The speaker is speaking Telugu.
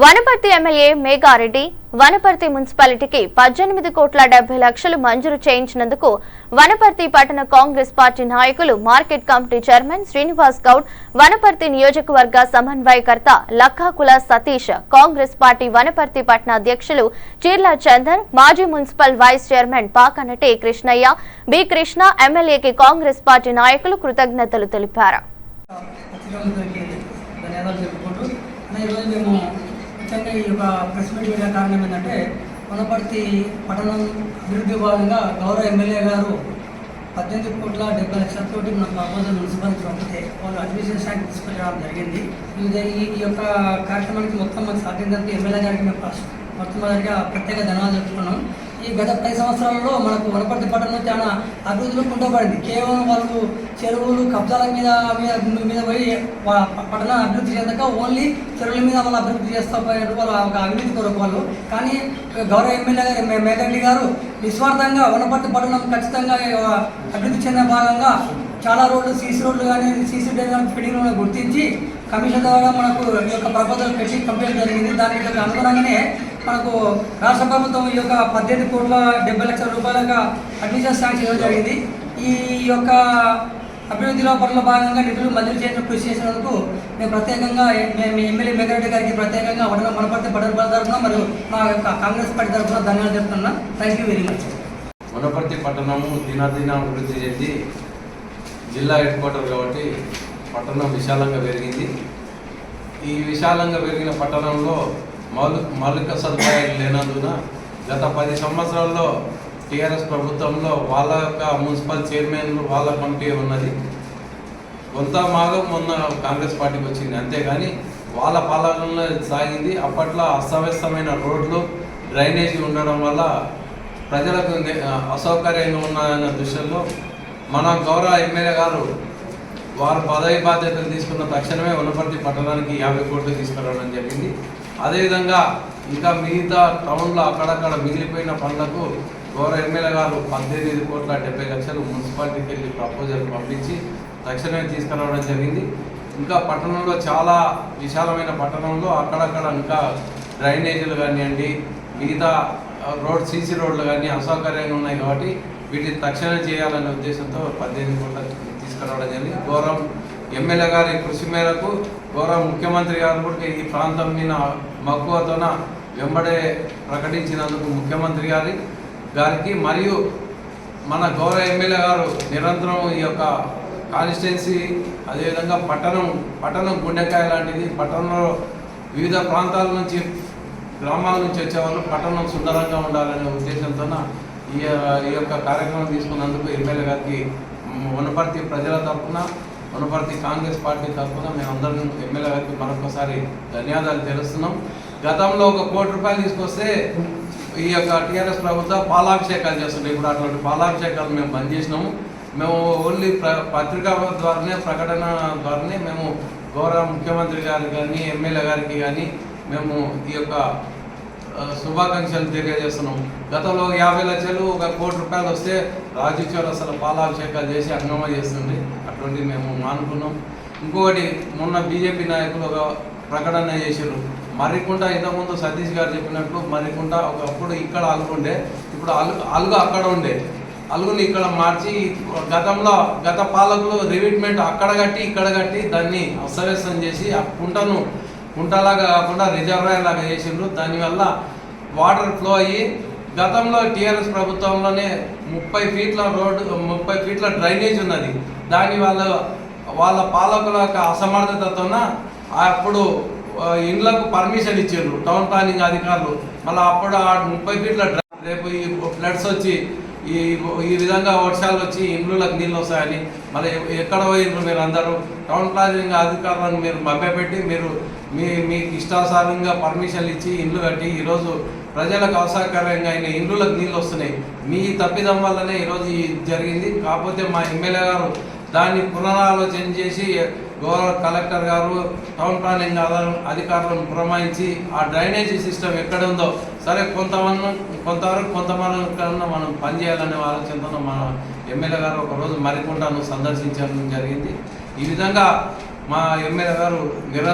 వనపర్తి ఎమ్మెల్యే మేఘారెడ్డి వనపర్తి మున్సిపాలిటీకి పద్దెనిమిది కోట్ల డెబ్బై లక్షలు మంజూరు చేయించినందుకు వనపర్తి పట్టణ కాంగ్రెస్ పార్టీ నాయకులు market committee chairman Srinivas Goud Wanaparthy నియోజకవర్గ సమన్వయకర్త లక్కాకుల సతీష్ కాంగ్రెస్ పార్టీ వనపర్తి పట్టణ అధ్యక్షులు చీర్ల చందర్ మాజీ municipal vice chairman Pakanati Krishnaiah B Krishna ఎమ్మెల్యేకి కాంగ్రెస్ పార్టీ నాయకులు కృతజ్ఞతలు తెలిపారు. ముఖ్యంగా ఈ యొక్క ప్రెస్ మీట్ వేయడానికి కారణం ఏంటంటే వనపర్తి పట్టణం అభివృద్ధి భాగంగా గౌరవ ఎమ్మెల్యే గారు పద్దెనిమిది కోట్ల డెబ్బై లక్షలతోటి మన ప్రపోజల్ మున్సిపాలిటీ పంపితే వాళ్ళు అడ్మినిస్ట్రేషన్ శాఖ తీసుకురావడం జరిగింది. ఈ- యొక్క కార్యక్రమానికి మొత్తం మాకు సాధించడానికి ఎమ్మెల్యే గారికి మేము ఫస్ట్ మొట్టమొదటిగా ప్రత్యేక ధన్యవాదాలు చెప్పుకున్నాం. ఈ గత పది సంవత్సరాలలో మనకు వనపర్తి పట్టణం చాలా అభివృద్ధిలో కుంటపడింది కేవలం వాళ్ళు చెరువులు కబ్జాల మీద మీద మీద పోయి వా- పట్టణ అభివృద్ధి చెందక ఓన్లీ చెరువుల మీద వాళ్ళు అభివృద్ధి చేస్తూ పోయారు వాళ్ళు ఒక అభివృద్ధి కొరకు వాళ్ళు. కానీ గౌరవ ఎమ్మెల్యే గారు మే- గారు నిస్వార్థంగా వనపర్తి పట్టణం ఖచ్చితంగా అభివృద్ధి చెందిన భాగంగా చాలా రోడ్లు సీసీ రోడ్లు కానీ సీసీ డ్రైన్ కానీ ఫిట్టింగ్ గుర్తించి కమిషన్ ద్వారా మనకు ఈ యొక్క ప్రపోజల్ పెట్టి కంప్లీట్ జరిగింది. దానికి అనుగుణంగానే మనకు రాష్ట్ర ప్రభుత్వం ఈ యొక్క పద్దెనిమిది కోట్ల డెబ్బై లక్షల రూపాయలుగా అడ్మిషన్ శాంక్షన్ ఇవ్వడం జరిగింది. ఈ యొక్క అభివృద్ధిలో పనుల భాగంగా నిధులు మంజూరు చేయడం కృషి చేసినందుకు మేము ప్రత్యేకంగా మేము ఎమ్మెల్యే మెగారెడ్డి గారికి ప్రత్యేకంగా వడన వనపర్తి పట్టణ తరఫున మరియు మా యొక్క కాంగ్రెస్ పార్టీ తరఫున ధన్యవాదాలు చెప్తున్నా. Thank you very much Wanaparthy పట్టణము దినదిన అభివృద్ధి చెంది జిల్లా హెడ్ క్వార్టర్ కాబట్టి పట్టణం విశాలంగా పెరిగింది. ఈ విశాలంగా పెరిగిన పట్టణంలో మౌలి మౌలిక సదుపాయాలు లేనందున గత పది సంవత్సరాల్లో టీఆర్ఎస్ ప్రభుత్వంలో వాళ్ళ యొక్క మున్సిపల్ చైర్మన్ వాళ్ళ కమిటీ ఉన్నది. కొంత భాగం మొన్న కాంగ్రెస్ పార్టీకి వచ్చింది. అంతేగాని వాళ్ళ పాలనలో సాగింది. అప్పట్లో అస్తవ్యస్తమైన రోడ్లు డ్రైనేజీ ఉండడం వల్ల ప్రజలకు అసౌకర్యంగా ఉన్నాయన్న దృశ్యంలో మన గౌరవ ఎమ్మెల్యే గారు వారు పదవి బాధ్యతలు తీసుకున్న తక్షణమే వనపర్తి పట్టణానికి యాభై కోట్లు తీసుకురావడం జరిగింది. అదేవిధంగా ఇంకా మిగతా టౌన్లో అక్కడక్కడ మిగిలిపోయిన పనులకు గౌరవ ఎమ్మెల్యే గారు పద్దెనిమిది కోట్ల డెబ్బై లక్షలు మున్సిపాలిటీకి వెళ్ళి ప్రపోజల్ పంపించి తక్షణమే తీసుకురావడం జరిగింది. ఇంకా పట్టణంలో చాలా విశాలమైన పట్టణంలో అక్కడక్కడ ఇంకా డ్రైనేజీలు కానివ్వండి మిగతా రోడ్ సీసీ రోడ్లు కానీ అసౌకర్యంగా ఉన్నాయి కాబట్టి వీటిని తక్షణం చేయాలనే ఉద్దేశంతో పద్దెనిమిది కోట్ల తీసుకురావడం జరిగింది. గౌరవం ఎమ్మెల్యే గారి కృషి మేరకు గౌరవ ముఖ్యమంత్రి గారు కూడా ఈ ప్రాంతం మీద మక్కువతోన వెంబడే ప్రకటించినందుకు ముఖ్యమంత్రి గారి గారికి మరియు మన గౌరవ ఎమ్మెల్యే గారు నిరంతరం ఈ యొక్క కాన్స్టిట్యున్సీ అదేవిధంగా పట్టణం పట్టణం గుండెకాయ లాంటిది. పట్టణంలో వివిధ ప్రాంతాల నుంచి గ్రామాల నుంచి వచ్చేవాళ్ళు పట్టణం సుందరంగా ఉండాలనే ఉద్దేశంతో ఈ ఈ యొక్క కార్యక్రమం తీసుకున్నందుకు ఎమ్మెల్యే గారికి వనపర్తి ప్రజల తరఫున వనపర్తి కాంగ్రెస్ పార్టీ తరఫున మేమందరం ఎమ్మెల్యే గారికి మరొకసారి ధన్యవాదాలు తెలుస్తున్నాం. గతంలో ఒక కోటి రూపాయలు తీసుకొస్తే ఈ యొక్క టీఆర్ఎస్ ప్రభుత్వం పాలాభిషేకాలు చేస్తుండే. ఇప్పుడు అటువంటి పాలాభిషేకాలు మేము బంద్ చేసినాము. మేము ఓన్లీ ప్ర పత్రికా ద్వారానే ప్రకటన ద్వారానే మేము గౌరవ ముఖ్యమంత్రి గారికి కానీ ఎమ్మెల్యే గారికి కానీ మేము ఈ యొక్క శుభాకాంక్షలు తెలియజేస్తున్నాం గతంలో యాభై లక్షలు ఒక కోటి రూపాయలు వస్తే రాజు అసలు పాలాభిషేకాలు చేసి అంగమ చేస్తుంది అటువంటి మేము మానుకున్నాం. ఇంకొకటి మొన్న బీజేపీ నాయకులు ఒక ప్రకటన చేశారు మర్రికుంట ఇంతకుముందు సతీష్ గారు చెప్పినట్లు మర్రికుంట ఒకప్పుడు ఇక్కడ అలుగుండే ఇప్పుడు అలు అలుగు అక్కడ ఉండే. అలుగుని ఇక్కడ మార్చి గతంలో గత పాలకులు రివిట్మెంట్ అక్కడ కట్టి ఇక్కడ కట్టి దాన్ని అస్తవ్యస్తం చేసి ఆ కుంటను కుంటలాగా కాకుండా రిజర్వాయర్ లాగా చేసిండ్రు. దానివల్ల వాటర్ ఫ్లో అయ్యి గతంలో టీఆర్ఎస్ ప్రభుత్వంలోనే ముప్పై ఫీట్ల రోడ్డు ముప్పై ఫీట్ల డ్రైనేజ్ ఉన్నది. దాని వాళ్ళ వాళ్ళ పాలకుల యొక్క అసమర్థతతోన అప్పుడు ఇండ్లకు పర్మిషన్ ఇచ్చిండ్రు. టౌన్ ప్లానింగ్ అధికారులు. మళ్ళీ అప్పుడు ఆ ముప్పై ఫీట్ల రేపు ఈ ఫ్లడ్స్ వచ్చి ఈ ఈ విధంగా వర్షాలు వచ్చి ఇండ్లకు నీళ్ళు వస్తాయని మళ్ళీ ఎక్కడ పోయినారు మీరు అందరూ టౌన్ ప్లానింగ్ అధికారులను మీరు మభ్యపెట్టి మీరు మీ మీకు ఇష్టానుసారంగా పర్మిషన్లు ఇచ్చి ఇండ్లు కట్టి ఈరోజు ప్రజలకు అవసరకరంగా అయిన ఇండ్లకు నీళ్ళు వస్తున్నాయి. మీ తప్పిదం వల్లనే ఈరోజు జరిగింది. కాకపోతే మా ఎమ్మెల్యే గారు దాన్ని పునరాలోచన చేసి గౌరవ కలెక్టర్ గారు టౌన్ ప్లానింగ్ అధికారులను పురమాయించి ఆ డ్రైనేజీ సిస్టమ్ ఎక్కడ ఉందో సరే కొంతమంది కొంతవరకు కొంతమంది మనం పనిచేయాలనే ఆలోచనతో మన ఎమ్మెల్యే గారు ఒకరోజు మరికొండను సందర్శించడం జరిగింది. ఈ విధంగా మా ఎమ్మెల్యే గారు నిరంతరం